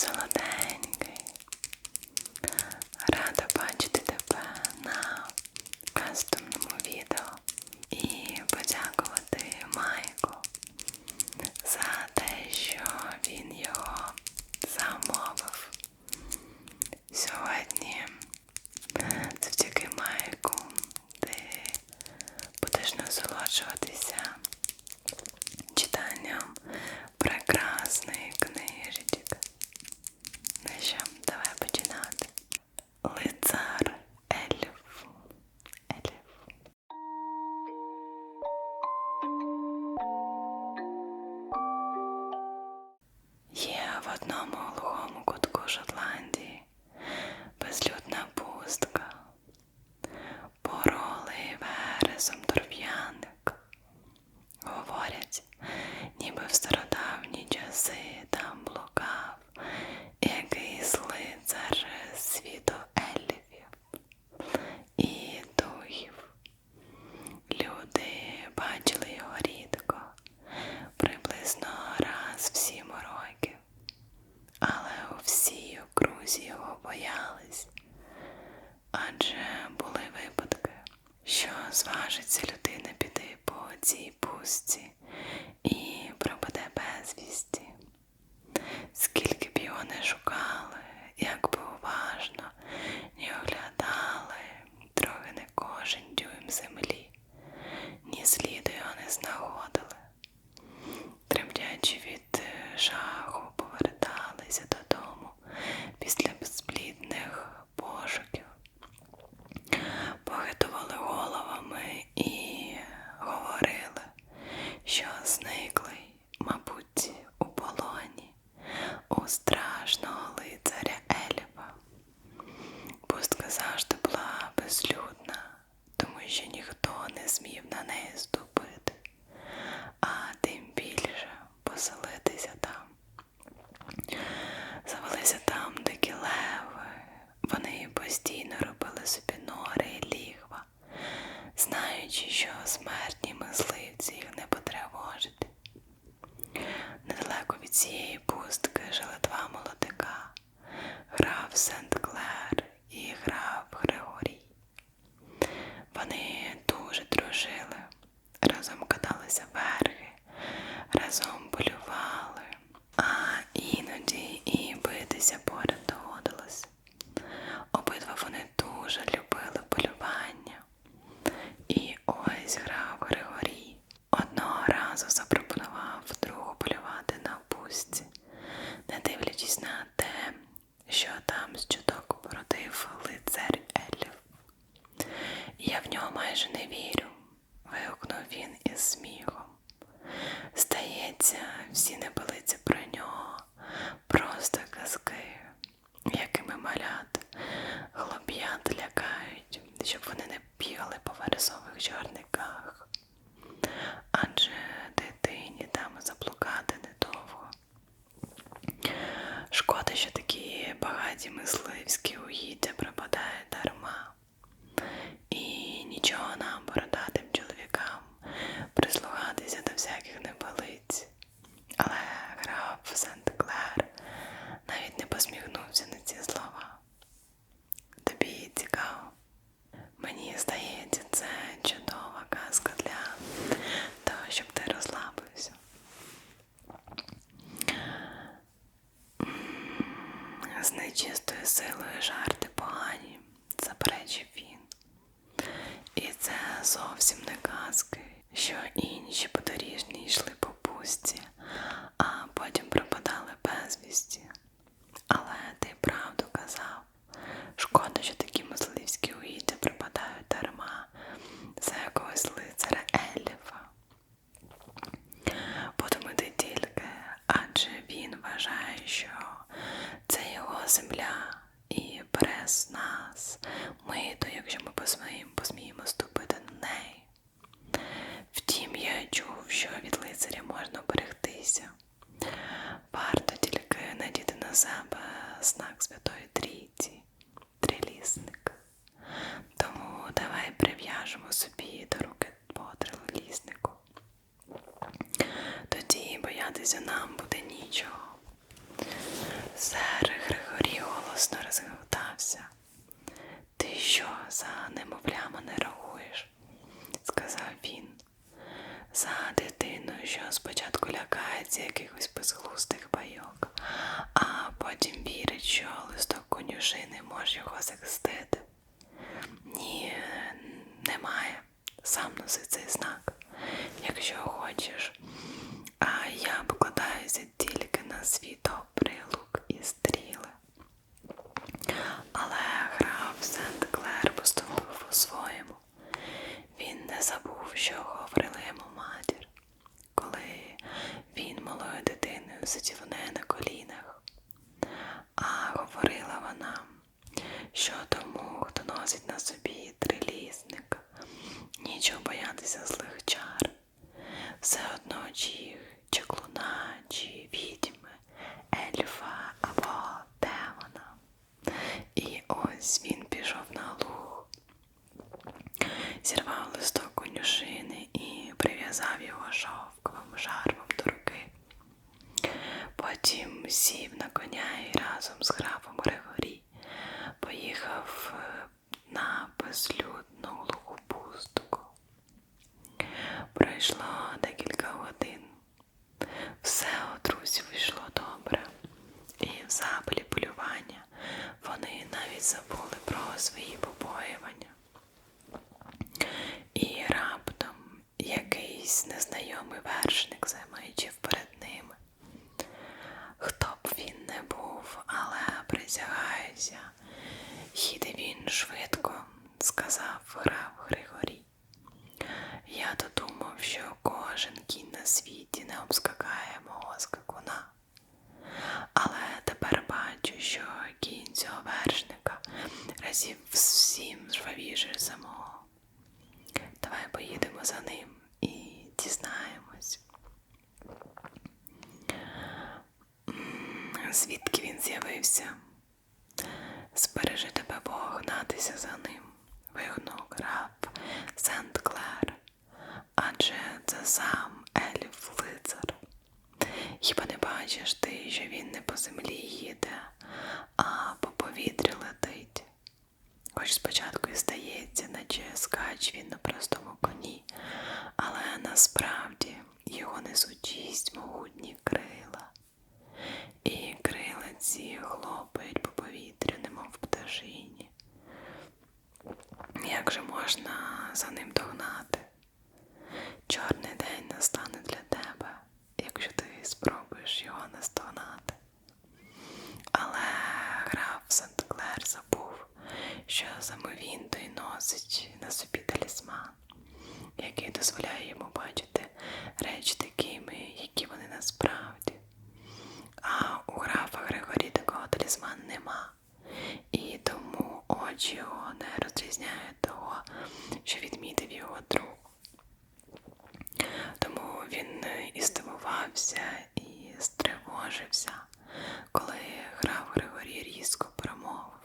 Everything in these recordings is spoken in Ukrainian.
cellophane хустки жили два молодика, грав Сент Клер і грав Григорій. Вони дуже дружили, разом каталися верхи, разом полювали, а іноді і битися поряд доводилось. Обидва вони дуже любили Я в нього майже не вірю, вигукнув він із сміхом. Здається, всі небелиці про нього, просто казки, якими малят, голуб'ят для. що інші подоріжні йшли по пустці, хто носить на собі трилісник, нічого боятися злих чар. Все одно чи чаклуна, чи відьми, ельфа або демона. І ось він пішов на луг, зірвав листок конюшини і прив'язав його шовковим жарвом до руки. Потім сів на коня і разом з графом Григорій поїхав на безлюдну лугу пустку. Пройшло декілька годин. Все у друзів йшло добре, і в запалі полювання вони навіть забули про свої побоювання. І раптом якийсь незнайомий верх його не розрізняє того, що відмітив його друг. Тому він е, і здивувався, і стривожився, коли грав Григорій різко промовив.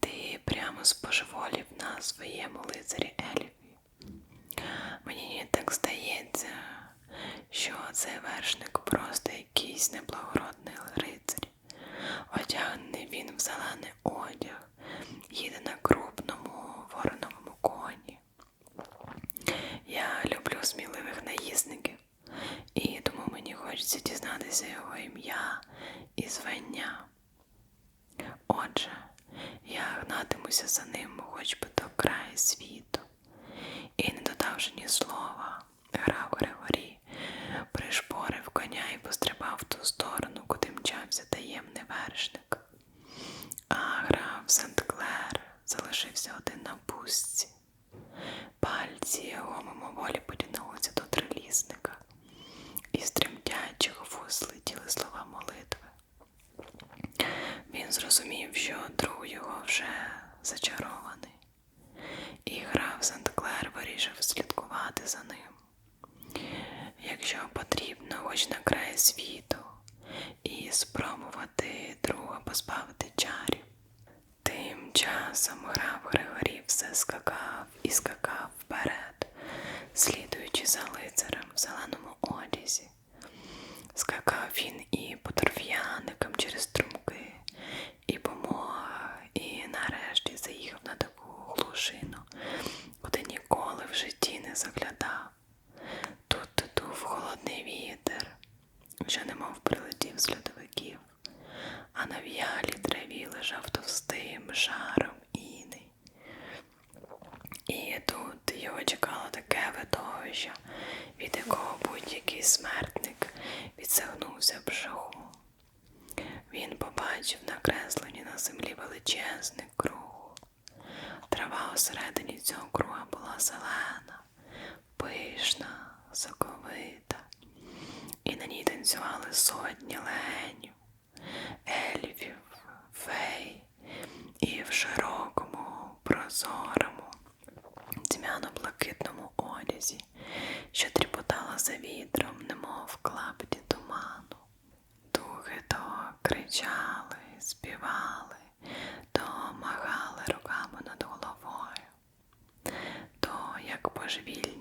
Ти прямо споживолів на своєму лицарі Ельфі. Мені так здається, що цей вершник просто якийсь неблагородний рицарь. Одягнений він в зелений одяг, їде на крупному вороновому коні. Я люблю сміливих наїзників, і тому мені хочеться дізнатися його ім'я і звання. Отже, я гнатимуся за ним хоч би до краю світу, і не додавши ні слова, прозорому, тьмяно-блакитному одязі, що тріпотала за вітром, немов клапті туману. Духи то кричали, співали, то махали руками над головою, то, як божевільні,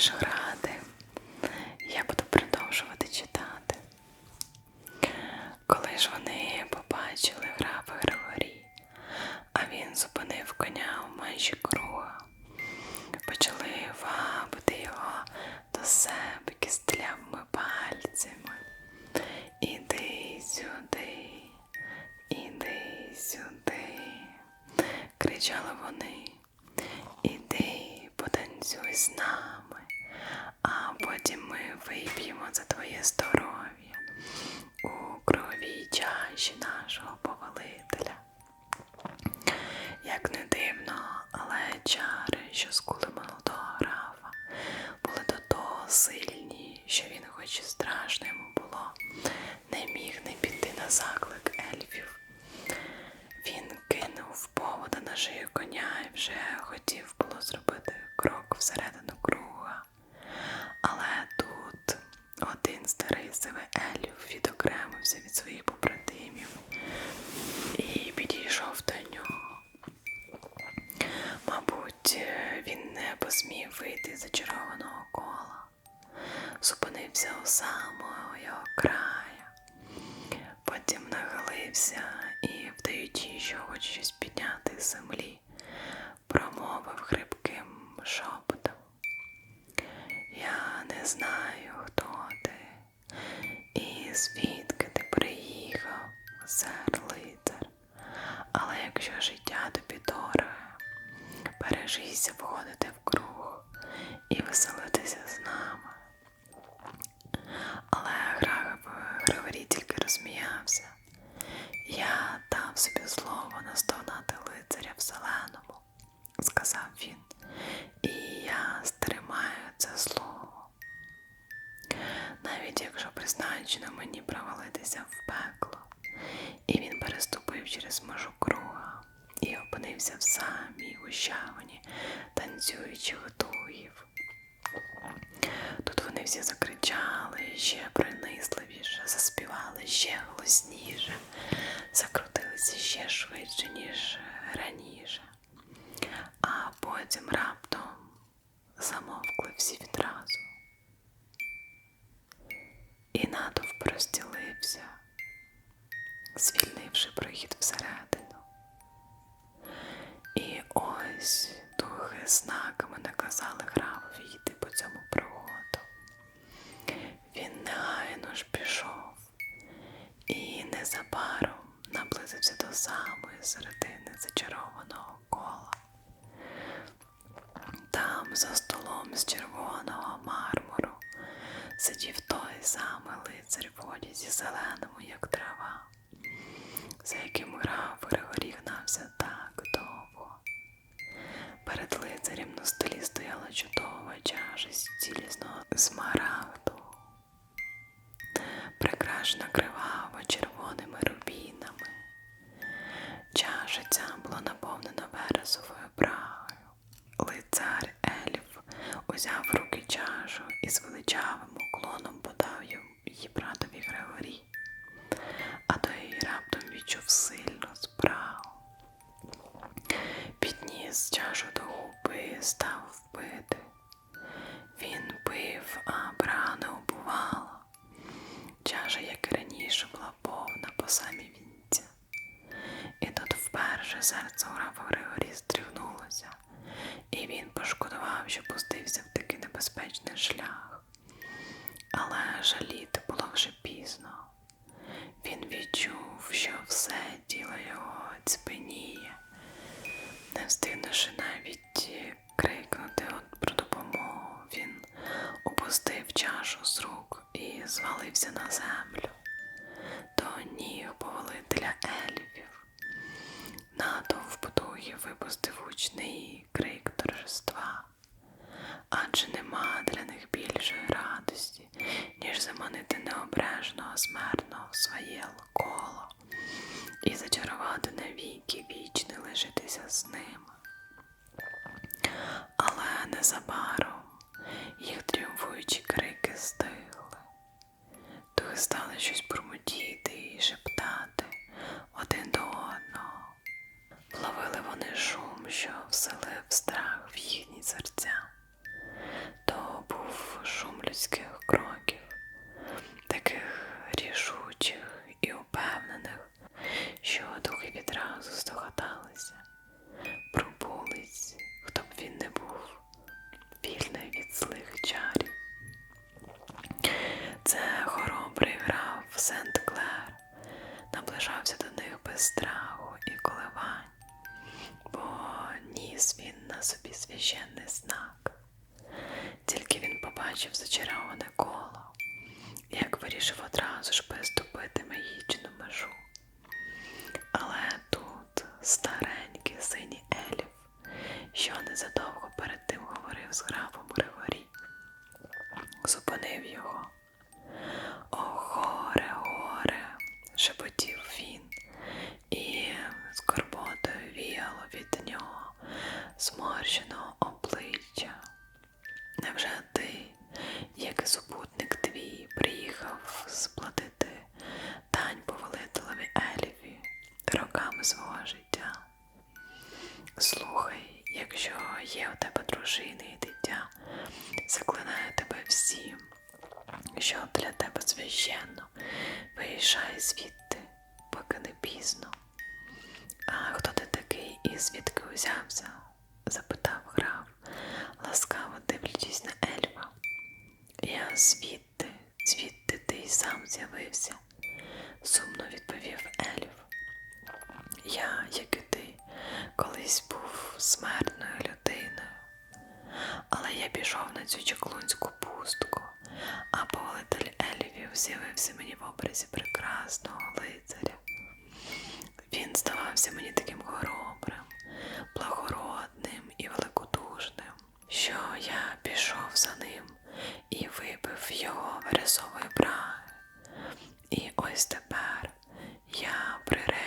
будеш грати, я буду продовжувати читати. Коли ж вони побачили графа Григорій, а він зупинив коня в межі круга, почали вабити його до себе кістлявими пальцями. Іди сюди, іди сюди, кричали вони. Іди, потанцюй з нами, вип'ємо за твоє здоров'я у кровій чаші нашого повелителя. Як не дивно, але чари, що скули молодого графа, були до того сильні, що він, хоч і страшно йому було, не міг не піти на заклик ельфів. Він кинув повода на шию коня і вже хотів було зробити крок всередину круга. Але тут один старий сивий ельф відокремився від своїх побратимів і підійшов до нього. Мабуть, він не посмів вийти з зачарованого кола, зупинився у самого його краю, потім нахилився і, вдаючи, що хоче щось підняти з землі, промовив хрипким шепотом. Я не знаю, хто ти і звідки ти приїхав, сер лицар. Але якщо життя тобі дороге, бережися входити в круг і веселитися з нами. Але граф Григорій тільки розсміявся. Я дав собі слово наздогнати лицаря в зеленому, сказав він, і я стримаю це слово. Навіть якщо призначено мені провалитися в пекло, і він переступив через межу круга і опинився в самій гущавині танцюючих дугів. Тут вони всі закричали ще принизливіше, заспівали ще голосніше, закрутилися ще швидше, ніж раніше, а потім раптом замовкли всі відразу. І натовп розділився, звільнивши прохід всередину. І ось духи знаками наказали графові йти по цьому. Він негайно ж пішов і незабаром наблизився до самої середини зачарованого кола. Там, за столом з червоного мармуру, сидів той самий лицар в одязі зеленому, як трава, за яким граф Григорій гнався так довго. Перед лицарем на столі стояла чудова чаша з цілісного смарагду, прикрашена криваво червоними рубінами. Чашиця була наповнена вересовою брагою. Лицар Ельф узяв в руки чашу і з величавим уклоном подав її братові Григорі, а той раптом відчув сильну спрагу. Підніс чашу до губи став впити. Він пив, а брага out і зачарувати навіки вічне лишитися з ними. Але незабаром їх тріумфуючі крики стихли. Духи стали щось бурмотіти і шептати один до одного. Вловили вони шум, що вселив страх в їхні серця. То був шум людських кроків, таких що духи відразу здогадалися, пробулись, хто б він не був, вільний від злих чарів. Це хоробрий граф Сент Клер наближався до них без страху і коливань, бо ніс він на собі священний знак. Тільки він побачив зачароване коло, як вирішив одразу ж переступити магічну межу. Але тут старенький синій ельф, що незадовго перед тим говорив з графом Григорі, зупинив його. О, горе, горе, шепотів він, і скорботою віяло від нього зморщеного обличчя. Невже ти, як супутник твій, приїхав сплатити свого життя? Слухай, якщо є у тебе дружина і дитя, заклинаю тебе всім, що для тебе священно, виїжджай звідти, поки не пізно. А хто ти такий і звідки узявся? запитав граф, ласкаво дивлячись на ельфа. Я звідти, звідти ти й сам з'явився, сумно відповів ельф. Я, як і ти, колись був смертною людиною, але я пішов на цю чаклунську пустку, а повелитель ельфів з'явився мені в образі прекрасного лицаря. Він здавався мені таким хоробрим, благородним і великодушним, що я пішов за ним і випив його вересової браги. І ось тепер я приречений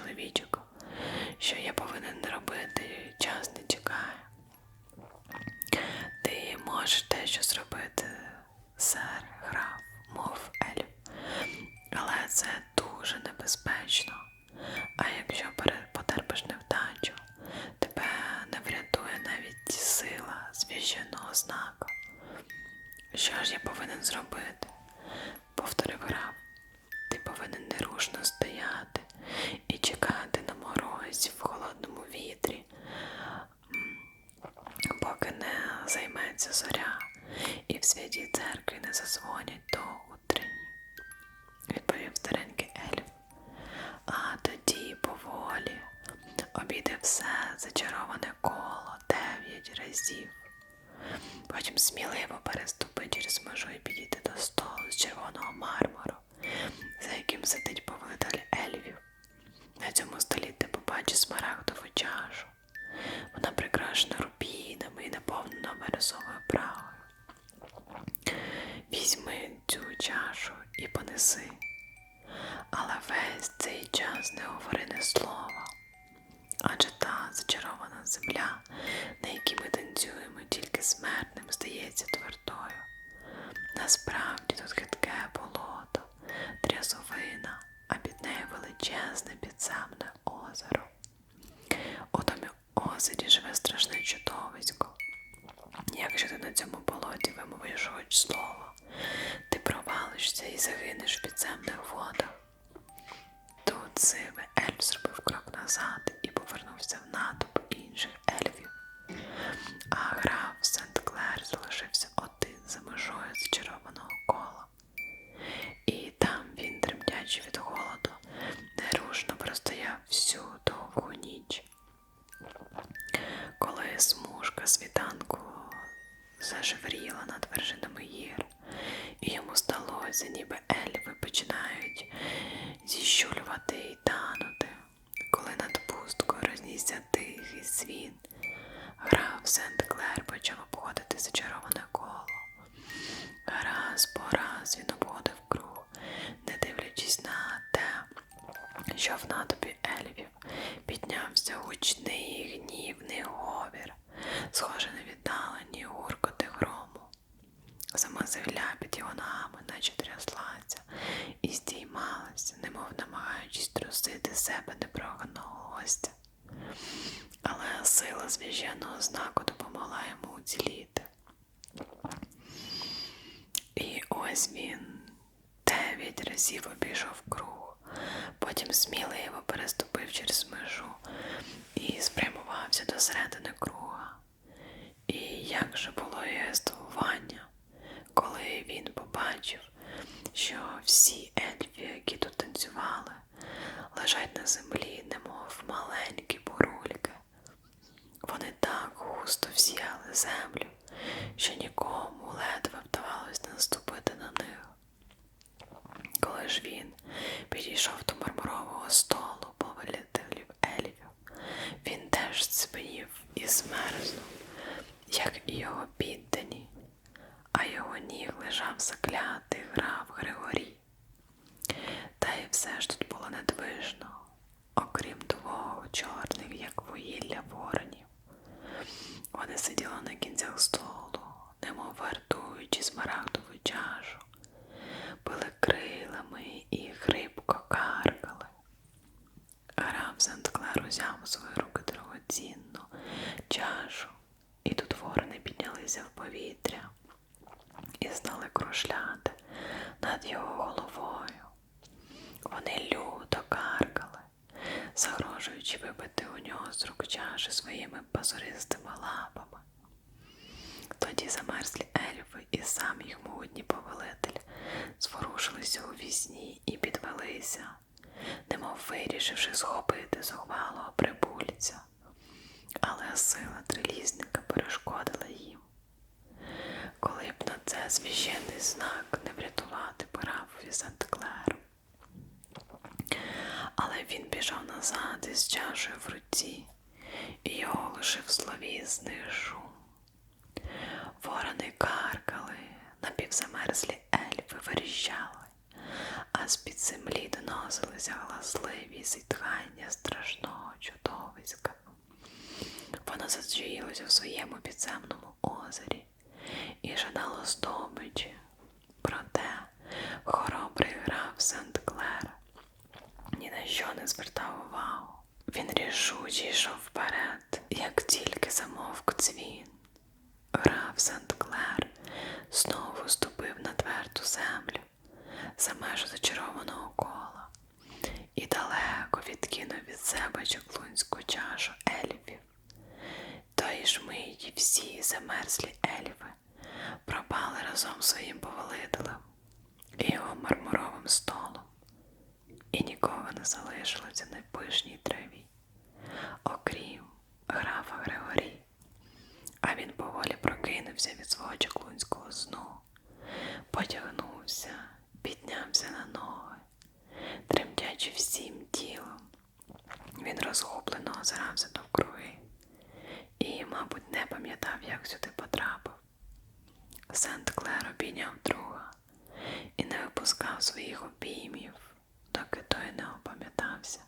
чоловічок, що я повинен робити, час не чекає. Ти можеш те, що зробити, сер, граф, мов Ель. Але це дуже небезпечно. А якщо потерпиш невдачу, тебе не врятує навіть сила священного знака. Що ж я повинен зробити? повторив граф. Ти повинен нерушно стояти чекати на морозі в холодному вітрі, поки не займеться зоря і в святій церкві не зазвонять до утренні, відповів старенький ельф. А тоді поволі обійде все зачароване коло дев'ять разів. Потім сміливо переступи через межу і підійти до столу з червоного мармуру, за яким сидить повелитель ельфів. На цьому столі ти побачиш смарагдову чашу. Вона прикрашена рубінами і наповнена вересовою правою. Візьми цю чашу і понеси. Але весь цей час не говори не слова. Адже та зачарована земля, на якій ми танцюємо, тільки смертним здається твердою. Насправді тут хитке болото, трясовина, а під нею величезне підземне озеро. У тому озері живе страшне чудовисько. Якщо ти на цьому болоті вимовиш хоч слово, ти провалишся і загинеш в підземних водах. Тут сивий ельф зробив крок назад і повернувся в натовп інших ельфів. А граф Сент-Клер залишився один за межою зачарованого кола. І там він, тремтячи від голоду, нерушно простояв всю довгу ніч. Коли смужка світанку зажевріла над вершинами гір, і йому здалося, ніби ельфи починають зіщулювати і танути, коли над пусткою рознісся тихий свін, граф Сент-Клер почав обходити зачароване коло. Раз по раз він обходив круг, не дивлячись на те, що в ельфів піднявся гучний гнівний говір, схожий на віддалені гуркоти грому. Сама земля під його ногами наче тряслася і здіймалася, немов намагаючись трусити себе непроганого гостя. Але сила зв'яженого знаку допомогла йому уціліти. І ось він дев'ять разів обійшов круг, потім сміливо переступив через межу і спрямувався до середини круга. І як же було його здивування, коли він побачив, що всі ельфи, які тут танцювали, лежать на землі, немов маленькі бурульки. Вони так густо всіяли землю, що нікому ледве вдавалось наступити на них. Ж він підійшов до мармурового столу повелителів ельфів, він теж цепенів і змерзнув, як і його піддані, а його ніг лежав заклятий граф Григорій. Та й все ж тут було недвижно, окрім двох чорних, як вугілля воронів. Вони сиділи на кінцях столу, немов вартуючи смарагдову чашу, били крилами і хрипко каркали. Граф Сент-Клер узяв у свої руки дорогоцінну чашу, і тут ворони піднялися в повітря і стали крушляти над його головою. Вони люто каркали, загрожуючи вибити у нього з рук чаші своїми пазуристими лапами. Тоді замерзлі ельфи і сам їх могутній повелитель зворушилися у вісні і підвелися, немов вирішивши схопити зухвалого прибульця. Але сила трилізника перешкодила їм. Коли б на це священний знак не врятувати графові Сент-Клеру. Але він біжав назад із чашею в руці, і його лишив зловісний шум. Ворони каркали, напівзамерзлі ельфи веріщали, а з-під землі доносилися гласливі зітхання страшного чудовиська. Воно зачаїлося в своєму підземному озері і жадало здобичі. Проте хоробрий граф Сент-Клер ні на що не звертав увагу. Він рішуче йшов вперед, як тільки замовк дзвін. Граф Сент-Клер знову ступив на тверду землю за межу зачарованого кола і далеко відкинув від себе чаклунську чашу ельфів. Тої ж миті всі замерзлі ельфи пропали разом своїм повелителем і його мармуровим столом, і нікого не залишилося на пишній траві, окрім графа Григорі поволі прокинувся від свого чаклунського сну, потягнувся, піднявся на ноги, тремтячи всім тілом. Він розгублено озирався довкруги і, мабуть, не пам'ятав, як сюди потрапив. Сент Клер обійняв друга і не випускав своїх обіймів, доки той не опам'ятався,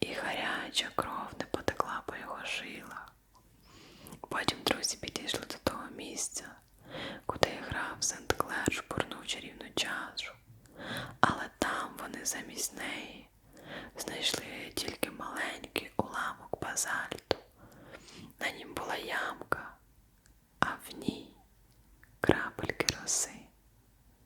і гаряча кров не потекла по його жилах. Потім друзі підійшли до того місця, куди грав Сент-Клер шпурнув чарівну чашу, але там вони замість неї знайшли тільки маленький уламок базальту. На нім була ямка, а в ній крапельки роси.